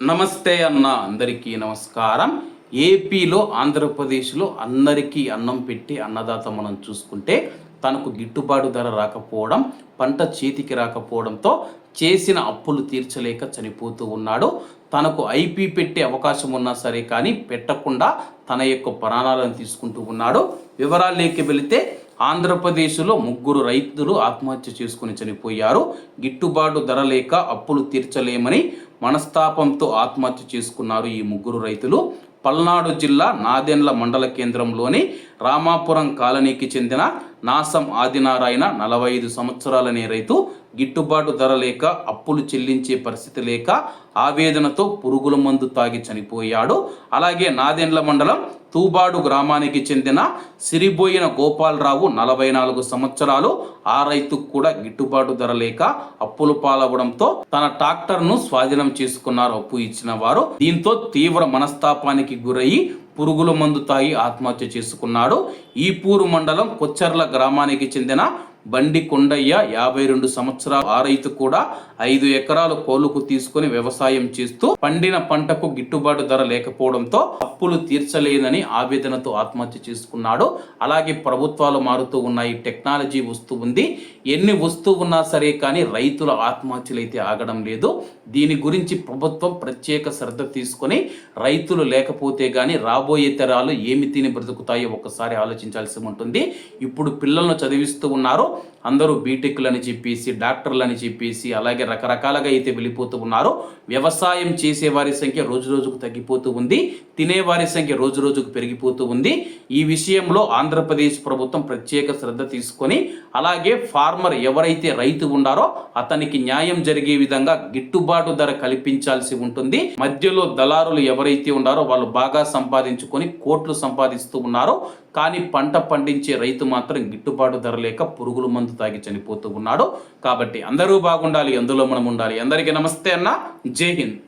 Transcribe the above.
నమస్తే అన్న అందరికీ నమస్కారం. ఏపీలో ఆంధ్రప్రదేశ్లో అందరికీ అన్నం పెట్టి అన్నదాత మనం చూసుకుంటే తనకు గిట్టుబాటు ధర రాకపోవడం పంట చేతికి రాకపోవడంతో చేసిన అప్పులు తీర్చలేక చనిపోతూ ఉన్నాడు. తనకు ఐపీ పెట్టే అవకాశం ఉన్నా సరే కానీ పెట్టకుండా తన యొక్క ప్రాణాలను తీసుకుంటూ ఉన్నాడు. వివరాల్లోకి వెళితే ఆంధ్రప్రదేశ్లో ముగ్గురు రైతులు ఆత్మహత్య చేసుకుని చనిపోయారు. గిట్టుబాటు ధర లేక అప్పులు తీర్చలేమని మనస్తాపంతో ఆత్మహత్య చేసుకున్నారు ఈ ముగ్గురు రైతులు. పల్నాడు జిల్లా నాదెండ్ల మండల కేంద్రంలోని రామాపురం కాలనీకి చెందిన నాసం ఆదినారాయణ నలభై ఐదు సంవత్సరాలనే రైతు గిట్టుబాటు ధర లేక అప్పులు చెల్లించే పరిస్థితి లేక ఆవేదనతో పురుగుల మందు తాగి చనిపోయాడు. అలాగే నాదెండ్ల మండలం తూబాడు గ్రామానికి చెందిన సిరిబోయిన గోపాలరావు నలభై నాలుగు సంవత్సరాలు. ఆ రైతుకు కూడా గిట్టుబాటు ధర లేక అప్పులు పాలవడంతో తన ట్రాక్టర్ను స్వాధీనం చేసుకున్నారు అప్పు ఇచ్చిన వారు. దీంతో తీవ్ర మనస్తాపానికి గురయ్యి పురుగుల మందు తాగి ఆత్మహత్య చేసుకున్నాడు. ఈపూరు మండలం కొచ్చర్ల గ్రామానికి చెందిన బండి కొండయ్య యాభై రెండు సంవత్సరాల ఆ రైతు కూడా ఐదు ఎకరాలు కోలుకు తీసుకుని వ్యవసాయం చేస్తూ పండిన పంటకు గిట్టుబాటు ధర లేకపోవడంతో అప్పులు తీర్చలేదని ఆవేదనతో ఆత్మహత్య చేసుకున్నాడు. అలాగే ప్రభుత్వాలు మారుతూ ఉన్నాయి టెక్నాలజీ వస్తూ ఉంది. ఎన్ని వస్తూ ఉన్నా సరే కానీ రైతుల ఆత్మహత్యలు అయితే ఆగడం లేదు. దీని గురించి ప్రభుత్వం ప్రత్యేక శ్రద్ధ తీసుకొని రైతులు లేకపోతే కానీ రాబోయే తరాలు ఏమి తిని బ్రతుకుతాయో ఒకసారి ఆలోచించాల్సి ఉంటుంది. ఇప్పుడు పిల్లలను చదివిస్తూ ఉన్నారు. అందరూ బీటెక్లని చెప్పేసి డాక్టర్లని చెప్పేసి అలాగే రకరకాలుగా అయితే వెళ్ళిపోతూ ఉన్నారు. వ్యవసాయం చేసేవారి సంఖ్య రోజు రోజుకు తగ్గిపోతూ ఉంది. తినేవారి సంఖ్య రోజు రోజుకు పెరిగిపోతూ ఉంది. ఈ విషయంలో ఆంధ్రప్రదేశ్ ప్రభుత్వం ప్రత్యేక శ్రద్ధ తీసుకొని అలాగే ఫార్మర్ ఎవరైతే రైతు ఉండారో అతనికి న్యాయం జరిగే విధంగా గిట్టుబాటు ధర కల్పించాల్సి ఉంటుంది. మధ్యలో దళారులు ఎవరైతే ఉన్నారో వాళ్ళు బాగా సంపాదించుకొని కోట్లు సంపాదిస్తూ ఉన్నారో. కానీ పంట పండించే రైతు మాత్రం గిట్టుబాటు ధర లేక పురుగుల మందు తాగి చనిపోతూ ఉన్నాడు. కాబట్టి అందరూ బాగుండాలి అందులో మనం ఉండాలి. అందరికీ నమస్తే అన్న. జై హింద్.